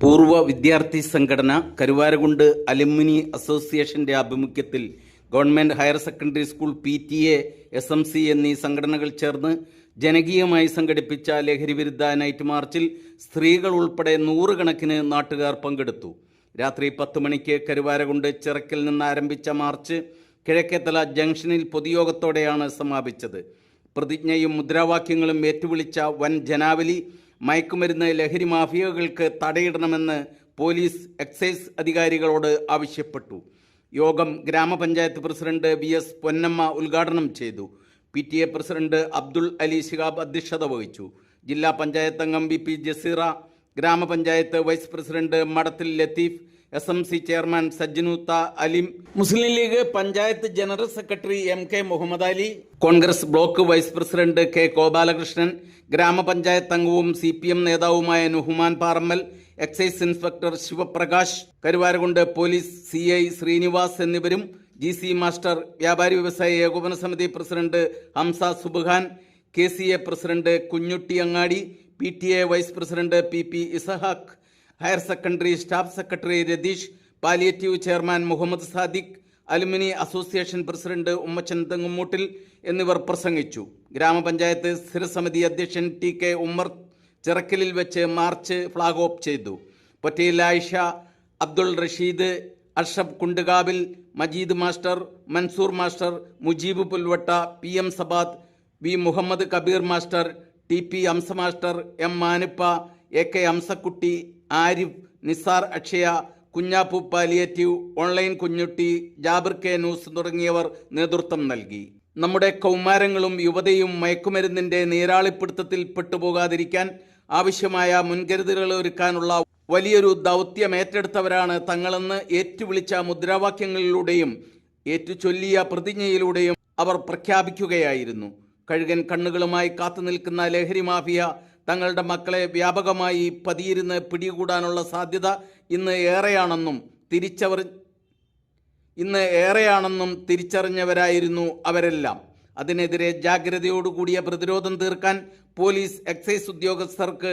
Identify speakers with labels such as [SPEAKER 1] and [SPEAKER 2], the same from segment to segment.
[SPEAKER 1] പൂർവ വിദ്യാർത്ഥി സംഘടന കരുവാരകുണ്ട് അലുമിനി അസോസിയേഷന്റെ ആഭിമുഖ്യത്തിൽ government higher secondary school P T A S M C എന്നീ സംഘടനകൾ ചേർന്ന് ജനകീയമായി സംഘടിപ്പിച്ച ലഹരിവിരുദ്ധ നൈറ്റ് മാർച്ചിൽ സ്ത്രീകൾ ഉൾപ്പെടെ നൂറുകണക്കിന് നാട്ടുകാർ പങ്കെടുത്തു. രാത്രി പത്ത് മണിക്ക് കരുവാരകുണ്ട് ചിറക്കിൽ നിന്ന് ആരംഭിച്ച മാർച്ച് കിഴക്കേത്തല ജംഗ്ഷനിൽ പൊതുയോഗത്തോടെയാണ് സമാപിച്ചത്. പ്രതിജ്ഞയും മുദ്രാവാക്യങ്ങളും ഏറ്റുവിളിച്ച വൻ ജനാവലി മയക്കുമരുന്ന് ലഹരി മാഫിയകൾക്ക് തടയിടണമെന്ന് പോലീസ് എക്സൈസ് അധികാരികളോട് ആവശ്യപ്പെട്ടു. യോഗം ഗ്രാമപഞ്ചായത്ത് പ്രസിഡന്റ് വി എസ് പൊന്നമ്മ ഉദ്ഘാടനം ചെയ്തു. P T A president Abdul Ali Shihab അധ്യക്ഷത വഹിച്ചു. ജില്ലാ പഞ്ചായത്ത് അംഗം വി പി ജസീറ ഗ്രാമപഞ്ചായത്ത് vice president Madathil Latheef S M C chairman സജ്ജനുത്ത അലിം. Muslim League panchayat general secretary M K Muhammad Ali. Congress block vice president K Gopalakrishnan. ഗ്രാമപഞ്ചായത്ത് അംഗവും C P M നേതാവുമായ Nuhuman Parammal. Excise inspector Sivaprakash. Karuvarakundu police C I Srinivas എന്നിവരും G C master വ്യാപാരി വ്യവസായ ഏകോപന സമിതി president Hamsa Subhan. K C A president Kunjutty Angadi. P T A vice president P P Isahaq higher secondary staff secretary Ratheesh palliative chairman Muhammad Sadiq alumni association president Ummachan Thengumoottil എന്നിവർ പ്രസംഗിച്ചു. ഗ്രാമപഞ്ചായത്ത് സ്ഥിരസമിതി അധ്യക്ഷൻ T K Ummer ചിറക്കലിൽ വെച്ച് March flag off ചെയ്തു. Pottayil Ayisha Abdul Rasheed Ashraf Kundukavil Majeed master Mansoor master Mujeeb Pulvatta P M Sabad V Muhammad Kabeer master T P Amsa master M Manuppa A K Amsakutty Arif Nisar Akshaya Kunjappu palliative online Kunjutty Jabir K news തുടങ്ങിയവർ നേതൃത്വം നൽകി. നമ്മുടെ കൗമാരങ്ങളും യുവതയും മയക്കുമരുന്നിന്റെ നീരാളിപ്പിടുത്തത്തിൽ പെട്ടുപോകാതിരിക്കാൻ ആവശ്യമായ മുൻകരുതലുകൾ ഒരുക്കാനുള്ള വലിയൊരു ദൗത്യം ഏറ്റെടുത്തവരാണ് തങ്ങളെന്ന് ഏറ്റുവിളിച്ച മുദ്രാവാക്യങ്ങളിലൂടെയും ഏറ്റുചൊല്ലിയ പ്രതിജ്ഞയിലൂടെയും അവർ പ്രഖ്യാപിക്കുകയായിരുന്നു. കഴുകൻ കണ്ണുകളുമായി കാത്തുനിൽക്കുന്ന ലഹരി മാഫിയ തങ്ങളുടെ മക്കളെ വ്യാപകമായി പതിയിരുന്ന് പിടികൂടാനുള്ള സാധ്യത ഇന്ന് ഏറെയാണെന്നും തിരിച്ചവർ ഇന്ന് ഏറെയാണെന്നും തിരിച്ചറിഞ്ഞവരായിരുന്നു അവരെല്ലാം. അതിനെതിരെ ജാഗ്രതയോടുകൂടിയ പ്രതിരോധം തീർക്കാൻ പോലീസ് എക്സൈസ് ഉദ്യോഗസ്ഥർക്ക്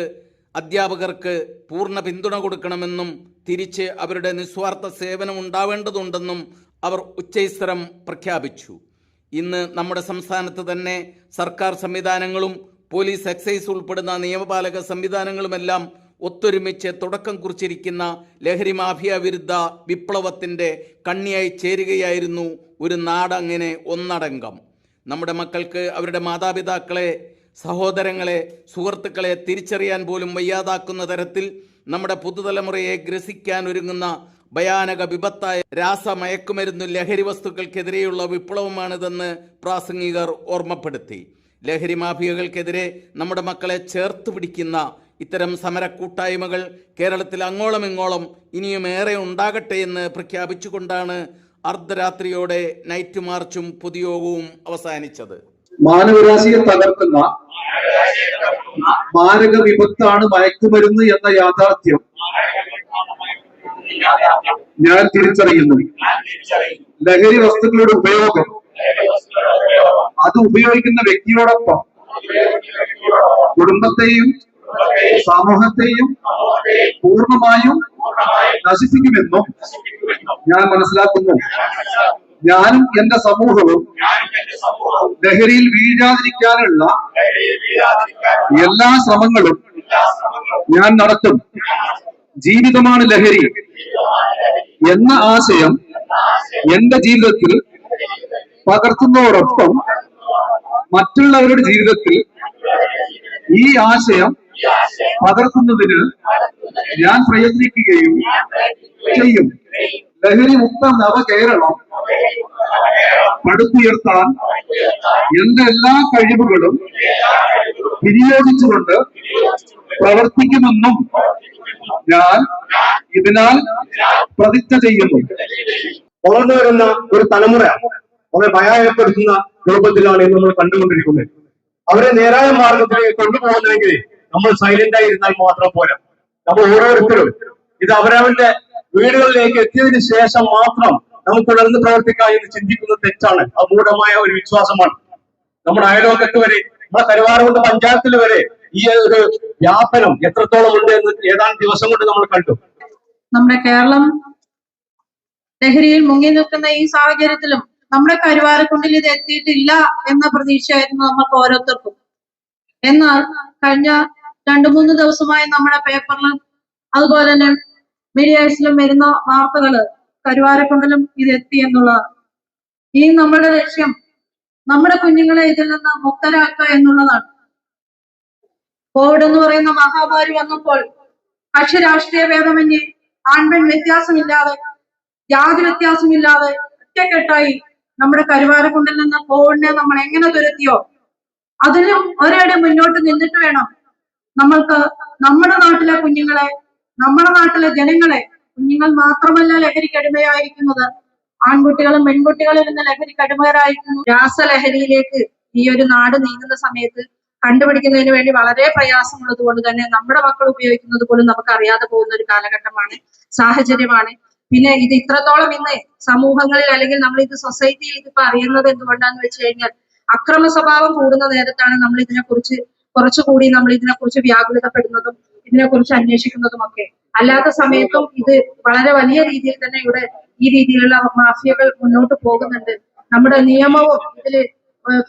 [SPEAKER 1] അധ്യാപകർക്ക് പൂർണ പിന്തുണ കൊടുക്കണമെന്നും തിരിച്ച് അവരുടെ നിസ്വാർത്ഥ സേവനം ഉണ്ടാവേണ്ടതുണ്ടെന്നും അവർ ഉച്ചൈസ്വരം പ്രഖ്യാപിച്ചു. ഇന്ന് നമ്മുടെ സംസ്ഥാനത്ത് തന്നെ സർക്കാർ സംവിധാനങ്ങളും പോലീസ് എക്സൈസ് ഉൾപ്പെടുന്ന നിയമപാലക സംവിധാനങ്ങളുമെല്ലാം ഒത്തൊരുമിച്ച് തുടക്കം കുറിച്ചിരിക്കുന്ന ലഹരി മാഫിയ വിരുദ്ധ വിപ്ലവത്തിന്റെ കണ്ണിയായി ചേരുകയായിരുന്നു ഒരു നാടങ്ങനെ ഒന്നടങ്കം. നമ്മുടെ മക്കൾക്ക് അവരുടെ മാതാപിതാക്കളെ സഹോദരങ്ങളെ സുഹൃത്തുക്കളെ തിരിച്ചറിയാൻ പോലും വയ്യാതാക്കുന്ന തരത്തിൽ നമ്മുടെ പുതുതലമുറയെ ഗ്രസിക്കാൻ ഒരുങ്ങുന്ന ഭയാനക വിപത്തായ രാസമയക്കുമരുന്നു ലഹരി വസ്തുക്കൾക്കെതിരെയുള്ള വിപ്ലവമാണിതെന്ന് പ്രാസംഗികർ ഓർമ്മപ്പെടുത്തി. ലഹരി മാഫിയകൾക്കെതിരെ നമ്മുടെ മക്കളെ ചേർത്ത് പിടിക്കുന്ന ഇത്തരം സമര കൂട്ടായ്മകൾ കേരളത്തിൽ അങ്ങോളം ഇങ്ങോളം ഇനിയും ഏറെ ഉണ്ടാകട്ടെ എന്ന് പ്രഖ്യാപിച്ചുകൊണ്ടാണ് അർദ്ധരാത്രിയോടെ നൈറ്റ് മാർച്ചും പൊതുയോഗവും അവസാനിച്ചത്.
[SPEAKER 2] മാനവരാശിയെ തകർക്കുന്ന മാരക വിപത്താണ് മയക്കുമരുന്ന് എന്ന യാഥാർത്ഥ്യം ഞാൻ തിരിച്ചറിയുന്നു. ലഹരി വസ്തുക്കളുടെ ഉപയോഗം അത് ഉപയോഗിക്കുന്ന വ്യക്തിയോടൊപ്പം കുടുംബത്തെയും സമൂഹത്തെയും പൂർണമായും നശിപ്പിക്കുമെന്നും ഞാൻ മനസ്സിലാക്കുന്നു. ഞാനും എന്റെ സമൂഹവും ലഹരിയിൽ വീഴാതിരിക്കാനുള്ള എല്ലാ ശ്രമങ്ങളും ഞാൻ നടത്തും. ജീവിതമാണ് ലഹരി എന്ന ആശയം എന്റെ ജീവിതത്തിൽ പകർത്തുന്നതോടൊപ്പം മറ്റുള്ളവരുടെ ജീവിതത്തിൽ ഈ ആശയം പകർത്തുന്നതിന് ഞാൻ പ്രയത്നിക്കുകയും ചെയ്യും. ലഹരി മുക്ത നവകേരളം പടുത്തുയർത്താൻ എന്റെ എല്ലാ കഴിവുകളും വിനിയോഗിച്ചുകൊണ്ട് പ്രവർത്തിക്കുമെന്നും ഞാൻ ഇതിനാൽ പ്രതിജ്ഞ ചെയ്യുന്നു.
[SPEAKER 3] വളർന്നു വരുന്ന ഒരു തലമുറ അവരെ ഭയാനപ്പെടുത്തുന്ന രൂപത്തിലാണ് ഇന്ന് നമ്മൾ കണ്ടുകൊണ്ടിരിക്കുന്നത്. അവരെ നേരായ മാർഗത്തിലേക്ക് കൊണ്ടുപോകുന്നെങ്കിൽ നമ്മൾ സൈലന്റ് ആയി ഇരുന്നാൽ മാത്രം പോരാ. നമ്മൾ ഓരോരുത്തരും ഇത് അവരവന്റെ വീടുകളിലേക്ക് എത്തിയതിനു ശേഷം മാത്രം നമുക്ക് ഉണർന്ന് പ്രവർത്തിക്കാം എന്ന് ചിന്തിക്കുന്നത് തെറ്റാണ്. അപൂഢമായ ഒരു വിശ്വാസമാണ്. നമ്മുടെ അയലോക്കത്ത് വരെ നമ്മുടെ കരുവാറുകൊണ്ട് പഞ്ചായത്തിൽ വരെ ഈ ഒരു വ്യാപനം എത്രത്തോളം ഉണ്ട് എന്ന് ഏതാനും ദിവസം കൊണ്ട് നമ്മൾ കണ്ടു.
[SPEAKER 4] നമ്മുടെ കേരളം ലഹരിയിൽ മുങ്ങി നിൽക്കുന്ന ഈ സാഹചര്യത്തിലും നമ്മുടെ കരുവാരക്കുണ്ടിൽ ഇത് എത്തിയിട്ടില്ല എന്ന പ്രതീക്ഷയായിരുന്നു നമുക്ക് ഓരോരുത്തർക്കും. എന്നാൽ കഴിഞ്ഞ രണ്ടു മൂന്ന് ദിവസമായി നമ്മുടെ പേപ്പറിലും അതുപോലെ തന്നെ മീഡിയാസിലും വരുന്ന വാർത്തകൾ കരുവാരക്കുണ്ടിലും ഇത് എത്തി എന്നുള്ളതാണ്. ഈ നമ്മുടെ ലക്ഷ്യം നമ്മുടെ കുഞ്ഞുങ്ങളെ ഇതിൽ നിന്ന് മുക്തരാക്കുക എന്നുള്ളതാണ്. കോവിഡ് എന്ന് പറയുന്ന മഹാമാരി വന്നപ്പോൾ കക്ഷി രാഷ്ട്രീയ ഭേദമന്യേ ആൺപെൺ വ്യത്യാസമില്ലാതെ ജാതി വ്യത്യാസമില്ലാതെ ഒറ്റക്കെട്ടായി നമ്മുടെ കരുവാരക്കുണ്ടിൽ നിന്ന് കോവിഡിനെ നമ്മൾ എങ്ങനെ തുരത്തിയോ അതിലും ഒരടി മുന്നോട്ട് നിന്നിട്ട് വേണം നമ്മൾക്ക് നമ്മുടെ നാട്ടിലെ കുഞ്ഞുങ്ങളെ നമ്മുടെ നാട്ടിലെ ജനങ്ങളെ കുഞ്ഞുങ്ങൾ മാത്രമല്ല ലഹരിക്ക് അടിമയായിരിക്കുന്നത് ആൺകുട്ടികളും പെൺകുട്ടികളും ഇന്ന് ലഹരിക്ക് അടിമകരായിരിക്കുന്നു രാസലഹരിയിലേക്ക് ഈ ഒരു നാട് നീങ്ങുന്ന സമയത്ത് കണ്ടുപിടിക്കുന്നതിന് വേണ്ടി വളരെ പ്രയാസമുള്ളത് കൊണ്ട് തന്നെ നമ്മുടെ മക്കൾ ഉപയോഗിക്കുന്നത് പോലും നമുക്ക് അറിയാതെ പോകുന്ന ഒരു കാലഘട്ടമാണ് സാഹചര്യമാണ്. പിന്നെ ഇത് ഇത്രത്തോളം ഇന്ന് സമൂഹങ്ങളിൽ അല്ലെങ്കിൽ നമ്മൾ ഇത് സൊസൈറ്റിയിൽ ഇതിപ്പോ അറിയുന്നത് എന്തുകൊണ്ടാന്ന് വെച്ച് കഴിഞ്ഞാൽ അക്രമ സ്വഭാവം കൂടുന്ന നേരത്താണ് നമ്മൾ ഇതിനെക്കുറിച്ച് കുറച്ചുകൂടി നമ്മൾ ഇതിനെക്കുറിച്ച് വ്യാകുലതപ്പെടുന്നതും ഇതിനെക്കുറിച്ച് അന്വേഷിക്കുന്നതും ഒക്കെ. അല്ലാത്ത സമയത്തും ഇത് വളരെ വലിയ രീതിയിൽ തന്നെ ഇവിടെ ഈ രീതിയിലുള്ള മാഫിയകൾ മുന്നോട്ട് പോകുന്നുണ്ട്. നമ്മുടെ നിയമവും ഇതിൽ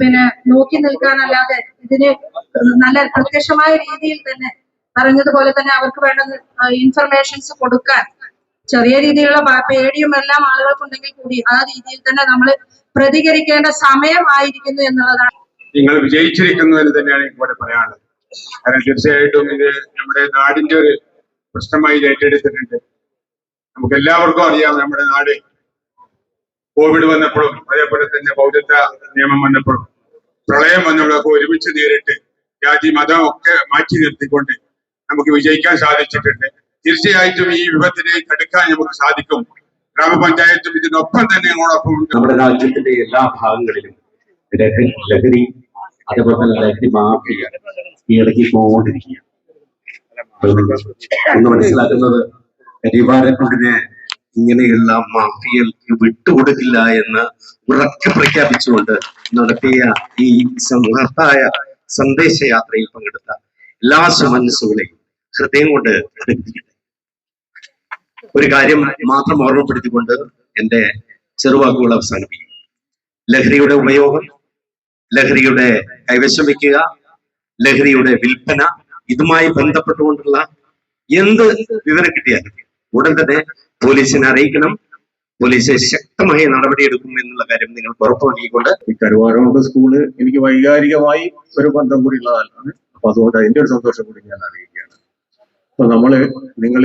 [SPEAKER 4] പിന്നെ നോക്കി നിൽക്കാനല്ലാതെ ഇതിന് നല്ല പ്രത്യക്ഷമായ രീതിയിൽ തന്നെ പറഞ്ഞതുപോലെ തന്നെ അവർക്ക് വേണ്ട ഇൻഫർമേഷൻസ് കൊടുക്കാൻ ചെറിയ രീതിയിലുള്ള പേടിയും എല്ലാം ആളുകൾക്കുണ്ടെങ്കിൽ കൂടി ആ രീതിയിൽ തന്നെ നമ്മൾ പ്രതികരിക്കേണ്ട സമയമായിരിക്കുന്നു എന്നുള്ളതാണ്.
[SPEAKER 5] നിങ്ങൾ വിജയിച്ചിരിക്കുന്നു എന്ന് തന്നെയാണ് ഇവിടെ പറയാനുള്ളത്. കാരണം തീർച്ചയായിട്ടും ഇത് നമ്മുടെ നാടിന്റെ ഒരു പ്രശ്നമായി ഏറ്റെടുത്തിട്ടുണ്ട്. നമുക്ക് എല്ലാവർക്കും അറിയാം നമ്മുടെ നാട് കോവിഡ് വന്നപ്പോഴും അതേപോലെ തന്നെ പൗരത്വ നിയമം വന്നപ്പോഴും പ്രളയം വന്നപ്പോഴൊക്കെ ഒരുമിച്ച് നേരിട്ട് ജാതി മാറ്റി നിർത്തിക്കൊണ്ട് നമുക്ക് വിജയിക്കാൻ സാധിച്ചിട്ടുണ്ട്. തീർച്ചയായിട്ടും ഈ വിപത്തിനെ തടുക്കാൻ നമുക്ക് സാധിക്കും. ഗ്രാമപഞ്ചായത്തും ഇതിനൊപ്പം തന്നെ
[SPEAKER 6] നമ്മുടെ രാജ്യത്തിന്റെ എല്ലാ ഭാഗങ്ങളിലും ലഹരി അതുപോലെ തന്നെ ലഹരി മാഫിയ ഇളകിക്കൊണ്ടിരിക്കുക എന്ന് മനസ്സിലാക്കുന്നത് കരിവാരക്കുണ്ടിനെ ഇങ്ങനെയുള്ള മാഫിയകൾക്ക് വിട്ടുകൊടുക്കില്ല എന്ന് ഉറക്കെ പ്രഖ്യാപിച്ചുകൊണ്ട് നടത്തിയ ഈ സമർത്ഥമായ സന്ദേശയാത്രയിൽ പങ്കെടുത്ത എല്ലാ സുമനസ്സുകളെയും ഹൃദയം കൊണ്ട് അഭിനന്ദിക്കട്ടെ ഒരു കാര്യം മാത്രം ഓർമ്മപ്പെടുത്തിക്കൊണ്ട് എന്റെ ചെറുവാക്കുകൾ അവസാനിപ്പിക്കും ലഹരിയുടെ ഉപയോഗം ലഹരിയുടെ കൈവശം വയ്ക്കുക ലഹരിയുടെ വിൽപ്പന ഇതുമായി ബന്ധപ്പെട്ടുകൊണ്ടുള്ള എന്ത് വിവരം കിട്ടിയാലും ഉടൻ തന്നെ പോലീസിനെ അറിയിക്കണം. പോലീസ് ശക്തമായ നടപടിയെടുക്കും എന്നുള്ള കാര്യം നിങ്ങൾ ഉറപ്പ് നൽകിക്കൊണ്ട്
[SPEAKER 7] ഈ കരുവാരമുണ്ട് സ്കൂൾ എനിക്ക് വൈകാരികമായി ഒരു ബന്ധം കൂടി ഉള്ളതാണ് അപ്പൊ അതുകൊണ്ട് അതിന്റെ ഒരു സന്തോഷം കൂടി ഞാൻ അറിയിക്കുകയാണ്. അപ്പൊ നമ്മൾ നിങ്ങൾ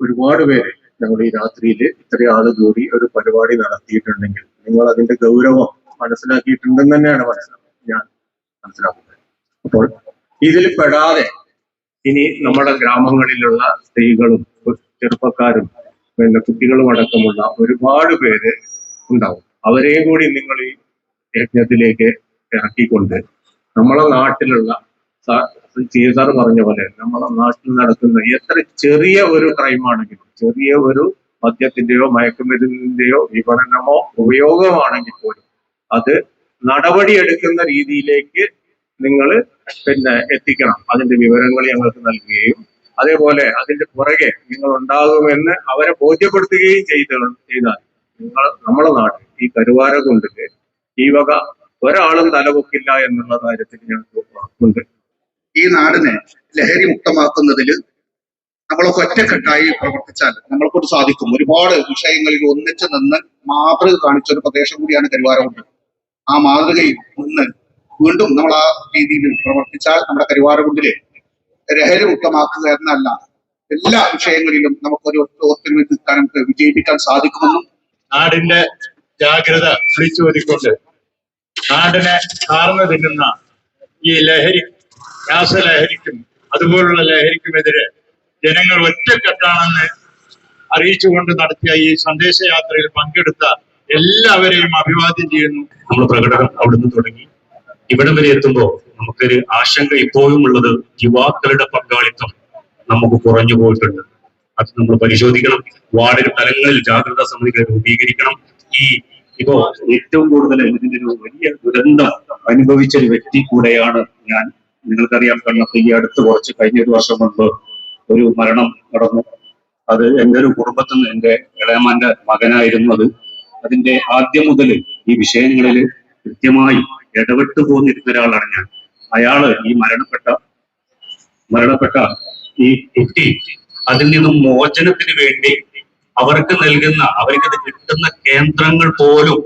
[SPEAKER 7] ഒരുപാട് പേര് ഞങ്ങൾ ഈ രാത്രിയിൽ ഇത്രയും ആൾ കൂടി ഒരു പരിപാടി നടത്തിയിട്ടുണ്ടെങ്കിൽ നിങ്ങൾ അതിന്റെ ഗൗരവം മനസ്സിലാക്കിയിട്ടുണ്ടെന്ന് തന്നെയാണ് മനസ്സിലാക്കുന്നത് ഞാൻ മനസ്സിലാക്കുന്നത്. അപ്പോൾ ഇതിൽ പെടാതെ ഇനി നമ്മുടെ ഗ്രാമങ്ങളിലുള്ള സ്ത്രീകളും ചെറുപ്പക്കാരും പിന്നെ കുട്ടികളും അടക്കമുള്ള ഒരുപാട് പേര് ഉണ്ടാവും. അവരെയും കൂടി നിങ്ങൾ ഈ യജ്ഞത്തിലേക്ക് ഇറക്കിക്കൊണ്ട് നമ്മളെ നാട്ടിലുള്ള സാർ പറഞ്ഞ പോലെ നമ്മളെ നാട്ടിൽ നടക്കുന്ന എത്ര ചെറിയ ഒരു ക്രൈമാണെങ്കിലും ചെറിയ ഒരു മദ്യത്തിന്റെയോ മയക്കുമരുന്നിന്റെയോ വിപണനമോ ഉപയോഗമാണെങ്കിൽ പോലും അത് നടപടിയെടുക്കുന്ന രീതിയിലേക്ക് നിങ്ങൾ പിന്നെ എത്തിക്കണം. അതിന്റെ വിവരങ്ങൾ ഞങ്ങൾക്ക് നൽകുകയും അതേപോലെ അതിന്റെ പുറകെ നിങ്ങൾ ഉണ്ടാകുമെന്ന് അവരെ ബോധ്യപ്പെടുത്തുകയും ചെയ്ത ചെയ്താൽ നിങ്ങൾ നമ്മളെ നാട്ടിൽ ഈ കരുവാര കരുവാരകുണ്ടിൽ ഈ വക ഒരാളും തലപൊക്കില്ല എന്നുള്ള കാര്യത്തിൽ ഞങ്ങൾക്ക് ഉറപ്പുണ്ട്.
[SPEAKER 8] ഈ നാടിനെ ലഹരി മുക്തമാക്കുന്നതിൽ നമ്മളൊക്കെ ഒറ്റക്കെട്ടായി പ്രവർത്തിച്ചാൽ നമ്മളെക്കൊണ്ട് സാധിക്കും. ഒരുപാട് വിഷയങ്ങളിൽ ഒന്നിച്ചു നിന്ന് മാതൃക കാണിച്ച ഒരു പ്രദേശം കൂടിയാണ് കരുവാരകുണ്ട്. ആ മാതൃകയിൽ നിന്ന് വീണ്ടും നമ്മൾ ആ രീതിയിൽ പ്രവർത്തിച്ചാൽ നമ്മുടെ കരുവാരകുണ്ടിലെ ലഹരി മുക്തമാക്കുക എന്നല്ല എല്ലാ വിഷയങ്ങളിലും നമുക്കൊരു ഒത്തൊരുമിച്ച് നമുക്ക് വിജയിപ്പിക്കാൻ സാധിക്കുമെന്നും
[SPEAKER 5] നാടിന്റെ ജാഗ്രത വിളിച്ചോതിക്കൊണ്ട് നാടിനെ കാർന്നു തിന്നുന്ന ഈ ലഹരി രാസലഹരിക്കും അതുപോലുള്ള ലഹരിക്കുമെതിരെ ജനങ്ങൾ ഒറ്റക്കെട്ടാണെന്ന് അറിയിച്ചുകൊണ്ട് നടത്തിയ ഈ സന്ദേശയാത്രയിൽ പങ്കെടുത്ത എല്ലാവരെയും അഭിവാദ്യം ചെയ്യുന്നു.
[SPEAKER 9] നമ്മൾ പ്രകടനം അവിടുന്ന് തുടങ്ങി. ഇവിടം വരെ എത്തുമ്പോൾ നമുക്കൊരു ആശങ്ക ഇപ്പോഴും ഉള്ളത് യുവാക്കളുടെ പങ്കാളിത്തം നമുക്ക് കുറഞ്ഞു പോയിട്ടുണ്ട്. അത് നമ്മൾ പരിശോധിക്കണം. വാർഡ് തലങ്ങളിൽ ജാഗ്രതാ സമിതികൾ രൂപീകരിക്കണം. ഈ ഇപ്പോ ഏറ്റവും കൂടുതൽ ഇതിന്റെ ഒരു വലിയ ദുരന്തം അനുഭവിച്ച ഒരു വ്യക്തി കൂടെയാണ് ഞാൻ. നിങ്ങൾക്കറിയാം കണ്ണത്ത് ഈ അടുത്ത് കുറച്ച് കഴിഞ്ഞ ഒരു വർഷം മുൻപ് ഒരു മരണം നടന്നു. അത് എന്റെ ഒരു കുടുംബത്തിൽ നിന്ന് എന്റെ ഇളയമാന്റെ മകനായിരുന്നു അത്. അതിന്റെ ആദ്യം മുതൽ ഈ വിഷയങ്ങളിൽ കൃത്യമായി ഇടപെട്ടു പോന്നിരുന്ന ഒരാളാണ് ഞാൻ. അയാൾ ഈ മരണപ്പെട്ട മരണപ്പെട്ട ഈ കുട്ടി അതിൽ നിന്നും മോചനത്തിന് വേണ്ടി അവർക്ക് നൽകുന്ന അവർക്കത് കിട്ടുന്ന കേന്ദ്രങ്ങൾ പോലും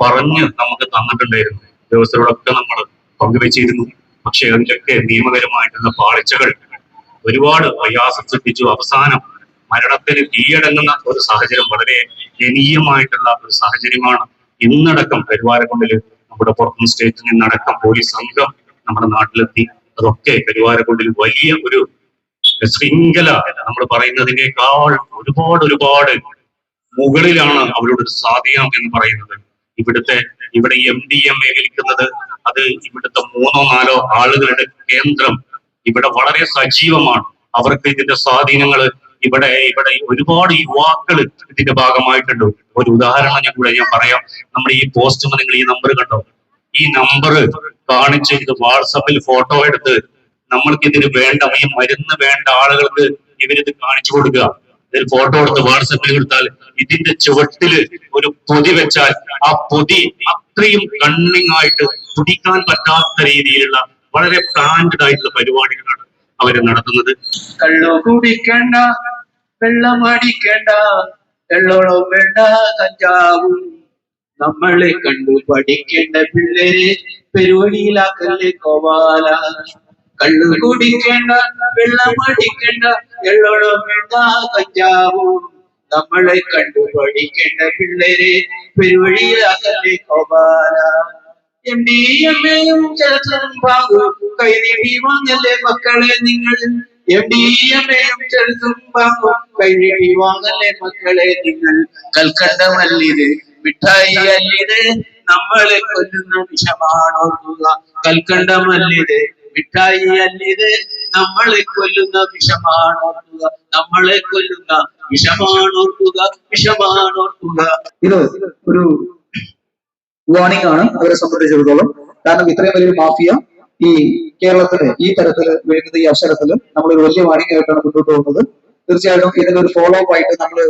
[SPEAKER 9] പറഞ്ഞ് നമുക്ക് തന്നിട്ടുണ്ടായിരുന്നു. ഉദ്യോഗസ്ഥരോടൊക്കെ നമ്മൾ പങ്കുവെച്ചിരുന്നു. പക്ഷെ അതിലൊക്കെ നിയമപരമായിട്ടുള്ള പാളിച്ചകൾ ഒരുപാട് പ്രയാസം സൃഷ്ടിച്ചു. അവസാനം മരണത്തിന് കീഴടങ്ങുന്ന ഒരു സാഹചര്യം വളരെ ദയനീയമായിട്ടുള്ള ഒരു സാഹചര്യമാണ് ഇന്നടക്കം കരുവാരക്കുണ്ടിൽ നമ്മുടെ പുറത്തു സ്റ്റേറ്റിൽ നിന്നടക്കം പോലീസ് സംഘം നമ്മുടെ നാട്ടിലെത്തി. അതൊക്കെ കരുവാരക്കുണ്ടിൽ വലിയ ഒരു ശൃംഖല നമ്മൾ പറയുന്നതിനേക്കാൾ ഒരുപാട് ഒരുപാട് മുകളിലാണ് അവരോട് സ്വാധീനം എന്ന് പറയുന്നത്. ഇവിടുത്തെ ഇവിടെ എം ഡി എം എ വിൽക്കുന്നത് അത് ഇവിടുത്തെ മൂന്നോ നാലോ ആളുകളുടെ കേന്ദ്രം ഇവിടെ വളരെ സജീവമാണ്. അവർക്ക് ഇതിന്റെ സ്വാധീനങ്ങൾ ഇവിടെ ഇവിടെ ഒരുപാട് യുവാക്കൾ ഇതിന്റെ ഭാഗമായിട്ടുണ്ട്. ഒരു ഉദാഹരണം ഞാൻ കൂടെ ഞാൻ പറയാം. നമ്മുടെ ഈ പോസ്റ്റ് നിങ്ങൾ ഈ നമ്പർ കണ്ടോ? ഈ നമ്പർ കാണിച്ച് ഇത് വാട്സപ്പിൽ ഫോട്ടോ എടുത്ത് നമ്മൾക്ക് ഇതിന് വേണ്ട ഈ മരുന്ന് വേണ്ട ആളുകൾക്ക് ഇവരിത് കാണിച്ചു കൊടുക്കുക. ഇതിൽ ഫോട്ടോ എടുത്ത് വാട്സപ്പിൽ കൊടുത്താൽ ഇതിന്റെ ചുവട്ടിൽ ഒരു പൊതി വെച്ചാൽ ആ പൊതി അത്രയും കണ്ണിങ് ആയിട്ട് കുടിക്കാൻ പറ്റാത്ത രീതിയിലുള്ള വളരെ പ്ലാൻഡ് ആയിട്ടുള്ള പരിപാടികളാണ് അവർ നടത്തുന്നത്.
[SPEAKER 10] കള്ളോ കുടിക്കണ്ട വെള്ളം അടിക്കണ്ട എള്ളോളം വേണ്ട കഞ്ചാവും. നമ്മളെ കണ്ടു പഠിക്കേണ്ട പിള്ളേരെ പെരുവഴിയിലാക്കല്ലേ കോവാല. കള്ളു കുടിക്കേണ്ട വെള്ളം അടിക്കണ്ട എള്ളോളം വേണ്ട കഞ്ചാവും. നമ്മളെ കണ്ടു പഠിക്കേണ്ട പിള്ളേരെ പെരുവഴിയിലാക്കല്ലേ കോപാല. എം ഡി എം എയും ചലച്ചിത്രം ഭാഗവും കൈനീട്ടി വാങ്ങല്ലേ മക്കളെ നിങ്ങൾ? എം ഡി എം എയും ചലച്ചിത്രം ഭാഗവും കൈനീട്ടി വാങ്ങല്ലേ മക്കളെ നിങ്ങൾ? കൽക്കണ്ടമല്ലിത് മിഠായി അല്ലിത് നമ്മളെ കൊല്ലുന്ന കൽക്കണ്ടമല്ലിത് മിഠായി അല്ലിത് നമ്മളെ കൊല്ലുന്ന വിഷമാണോർക്കുക? നമ്മളെ കൊല്ലുന്ന വിഷമാണോർക്കുക? വിഷമാണോർക്കുക.
[SPEAKER 2] ഇത് ഒരു വാണിംഗ് ആണ്. അവരെ സംബന്ധിച്ചിടത്തോളം. കാരണം ഇത്രയും വലിയൊരു മാഫിയ ഈ കേരളത്തിൽ ഈ തരത്തിൽ വരുന്നത് ഈ അവസരത്തിൽ നമ്മളൊരു വലിയ വാണിംഗ് ആയിട്ടാണ് മുന്നോട്ട് പോകുന്നത്. തീർച്ചയായിട്ടും ഇതിന്റെ ഒരു ഫോളോ അപ്പ് ആയിട്ട് നമ്മൾ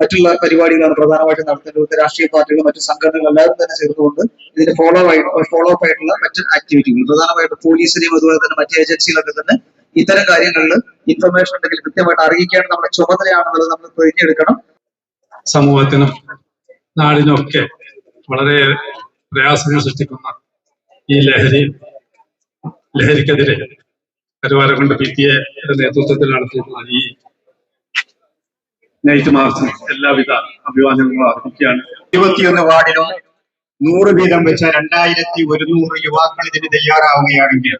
[SPEAKER 2] മറ്റുള്ള പരിപാടികളാണ് പ്രധാനമായിട്ടും നടത്തുന്നത് ഇവിടുത്തെ രാഷ്ട്രീയ പാർട്ടികളും മറ്റു സംഘടനകളും എല്ലാവരും തന്നെ ചേർന്നുകൊണ്ട് ഇതിന്റെ ഫോളോ ആയിട്ട് ഫോളോ അപ്പ് ആയിട്ടുള്ള മറ്റ് ആക്ടിവിറ്റികൾ പ്രധാനമായിട്ടും പോലീസിനെയും അതുപോലെ തന്നെ മറ്റ് ഏജൻസികളൊക്കെ തന്നെ ഇത്തരം കാര്യങ്ങളിൽ ഇൻഫർമേഷൻ ഉണ്ടെങ്കിൽ കൃത്യമായിട്ട് അറിയിക്കേണ്ട നമ്മുടെ ചുമതലയാണെന്നുള്ളത് നമ്മൾ തിരഞ്ഞെടുക്കണം.
[SPEAKER 11] സമൂഹത്തിനും നാടിനൊക്കെ വളരെ പ്രയാസങ്ങൾ സൃഷ്ടിക്കുന്ന ഈ ലഹരി ലഹരിക്കെതിരെ കരുവാരക്കുണ്ട് പി ടി എ നേതൃത്വത്തിൽ നടത്തിയിട്ടുള്ള ഈ നൈറ്റ് മാർച്ച് എല്ലാവിധ അഭിവാദ്യങ്ങളും അർപ്പിക്കുകയാണ്.
[SPEAKER 3] ഇരുപത്തിയൊന്ന് വാർഡിലും നൂറ് വീതം വെച്ച രണ്ടായിരത്തി ഒരുന്നൂറ് യുവാക്കൾ ഇതിന് തയ്യാറാവുകയാണെങ്കിൽ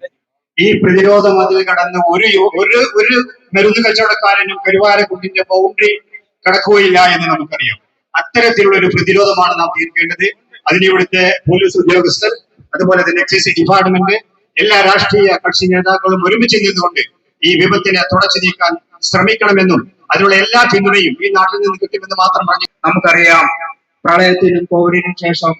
[SPEAKER 3] ഈ പ്രതിരോധ മതിൽ കടന്ന് ഒരു ഒരു ഒരു മരുന്ന് കച്ചവടക്കാരനും കരുവാരക്കുണ്ടിന്റെ ബൗണ്ടറി കടക്കുകയില്ല എന്ന് നമുക്കറിയാം. അത്തരത്തിലുള്ള ഒരു പ്രതിരോധമാണ് നാം തീർക്കേണ്ടത്. അതിന് ഇവിടുത്തെ പോലീസ് ഉദ്യോഗസ്ഥർ അതുപോലെ തന്നെ എക്സൈസ് ഡിപ്പാർട്ട്മെന്റ് എല്ലാ രാഷ്ട്രീയ കക്ഷി നേതാക്കളും ഒരുമിച്ച് നിന്നുകൊണ്ട് ഈ വിപത്തിനെ തുടച്ചു നീക്കാൻ ശ്രമിക്കണമെന്നും അതിനുള്ള എല്ലാ പിന്തുണയും ഈ നാട്ടിൽ നിന്ന് കിട്ടുമെന്ന് മാത്രം പറഞ്ഞു
[SPEAKER 10] നമുക്കറിയാം. പ്രളയത്തിനും കോവിഡിനും ശേഷം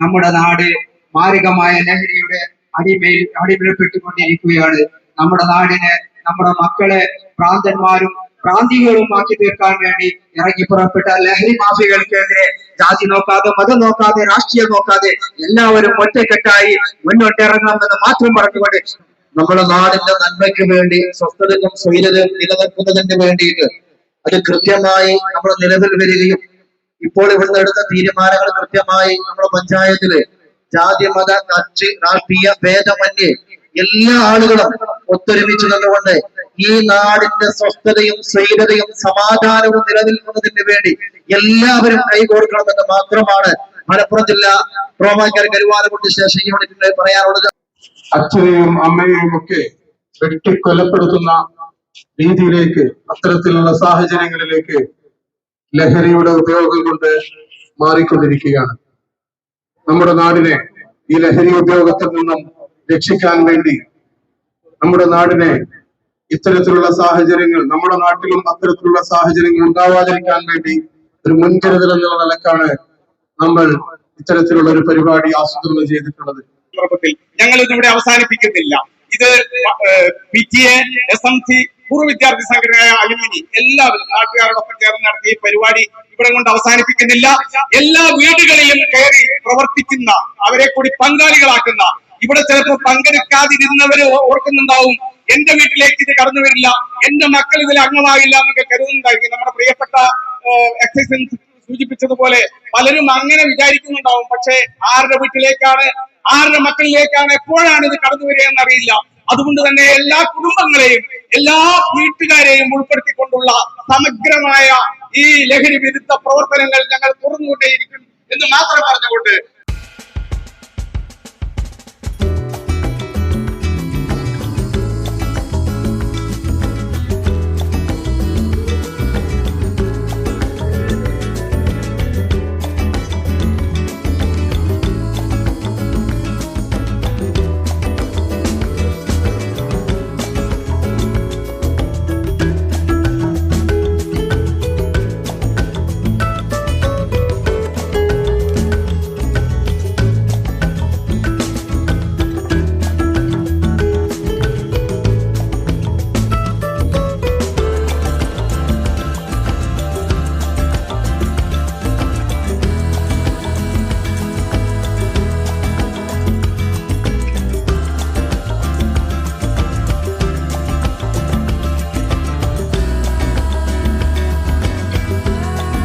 [SPEAKER 10] നമ്മുടെ നാട് മാരകമായ ലഹരിയുടെ അടിമയിൽ അടിമയിൽപ്പെട്ടുകൊണ്ടിരിക്കുകയാണ് നമ്മുടെ നാടിനെ നമ്മുടെ മക്കളെ പ്രാന്തന്മാരും പ്രാന്തികളും ആക്കി തീർക്കാൻ വേണ്ടി ഇറങ്ങി പുറപ്പെട്ട ലഹരി മാഫിയകൾക്കെതിരെ ജാതി നോക്കാതെ മതം നോക്കാതെ രാഷ്ട്രീയം നോക്കാതെ എല്ലാവരും ഒറ്റക്കെട്ടായി മുന്നോട്ടിറങ്ങണമെന്ന് മാത്രം പറഞ്ഞുകൊണ്ട്
[SPEAKER 2] നമ്മുടെ നാടിന്റെ നന്മയ്ക്ക് വേണ്ടി സ്വസ്ഥതയും സ്വൈര്യതയും നിലനിൽക്കുന്നതിന് വേണ്ടിയിട്ട് അത് കൃത്യമായി നമ്മൾ നിലവിൽ വരികയും ഇപ്പോൾ ഇവിടുന്ന് എടുത്ത തീരുമാനങ്ങൾ കൃത്യമായി നമ്മുടെ പഞ്ചായത്തിൽ ജാതി മത കക്ഷി രാഷ്ട്രീയ ഭേദമന്യേ എല്ലാ ആളുകളും ഒത്തൊരുമിച്ച് നിന്നുകൊണ്ട് ഈ നാടിന്റെ സ്വസ്ഥതയും സ്വൈര്യതയും സമാധാനവും നിലനിൽക്കുന്നതിന് വേണ്ടി എല്ലാവരും കൈകോർക്കണമെന്ന് മാത്രമാണ് മലപ്പുറം ജില്ല പ്രോമാക്കാർ കരുവാരക്കുണ്ട് ശേഷം യൂണിറ്റിന് പറയാനുള്ളത്.
[SPEAKER 11] അച്ഛനെയും അമ്മയെയും ഒക്കെ വെട്ടിക്കൊലപ്പെടുത്തുന്ന രീതിയിലേക്ക് അത്തരത്തിലുള്ള സാഹചര്യങ്ങളിലേക്ക് ലഹരിയുടെ ഉപയോഗം കൊണ്ട് മാറിക്കൊണ്ടിരിക്കുകയാണ്. നമ്മുടെ നാടിനെ ഈ ലഹരി ഉപയോഗത്തിൽ നിന്നും രക്ഷിക്കാൻ വേണ്ടി നമ്മുടെ നാടിനെ ഇത്തരത്തിലുള്ള സാഹചര്യങ്ങൾ നമ്മുടെ നാട്ടിലും അത്തരത്തിലുള്ള സാഹചര്യങ്ങൾ ഉണ്ടാവാതിരിക്കാൻ വേണ്ടി ഒരു മുൻകരുതൽ എന്നുള്ള നിലക്കാണ് നമ്മൾ ഇത്തരത്തിലുള്ള ഒരു പരിപാടി ആസൂത്രണം ചെയ്തിട്ടുള്ളത്.
[SPEAKER 3] സന്ദർഭത്തിൽ ഞങ്ങൾ ഇതിവിടെ അവസാനിപ്പിക്കുന്നില്ല.
[SPEAKER 5] ഇത് P T A S M C പൂർവ വിദ്യാർത്ഥി സംഘടനയായ അലുമിനി എല്ലാവരും നാട്ടുകാരോടൊപ്പം ചേർന്ന് നടത്തിയ പരിപാടി ഇവിടെ കൊണ്ട് അവസാനിപ്പിക്കുന്നില്ല. എല്ലാ വീടുകളിലും കയറി പ്രവർത്തിക്കുന്ന അവരെ കൂടി പങ്കാളികളാക്കുന്ന ഇവിടെ ചിലപ്പോൾ പങ്കെടുക്കാതിരുന്നവര് ഓർക്കുന്നുണ്ടാവും എന്റെ വീട്ടിലേക്ക് ഇത് കടന്നു വരില്ല എന്റെ മക്കൾ ഇതിൽ അംഗമാകില്ല എന്നൊക്കെ കരുതുന്നുണ്ടായിരിക്കും. നമ്മുടെ പ്രിയപ്പെട്ട എക്സൈസ് സൂചിപ്പിച്ചതുപോലെ പലരും അങ്ങനെ വിചാരിക്കുന്നുണ്ടാവും. പക്ഷേ ആരുടെ വീട്ടിലേക്കാണ് ആരുടെ മക്കളിലേക്കാണ് എപ്പോഴാണ് ഇത് കടന്നു വരിക എന്നറിയില്ല. അതുകൊണ്ട് തന്നെ എല്ലാ കുടുംബങ്ങളെയും എല്ലാ വീട്ടുകാരെയും ഉൾപ്പെടുത്തിക്കൊണ്ടുള്ള സമഗ്രമായ ഈ ലഹരി വിരുദ്ധ പ്രവർത്തനങ്ങൾ ഞങ്ങൾ തുറന്നുകൊണ്ടേയിരിക്കും എന്ന് മാത്രം പറഞ്ഞുകൊണ്ട്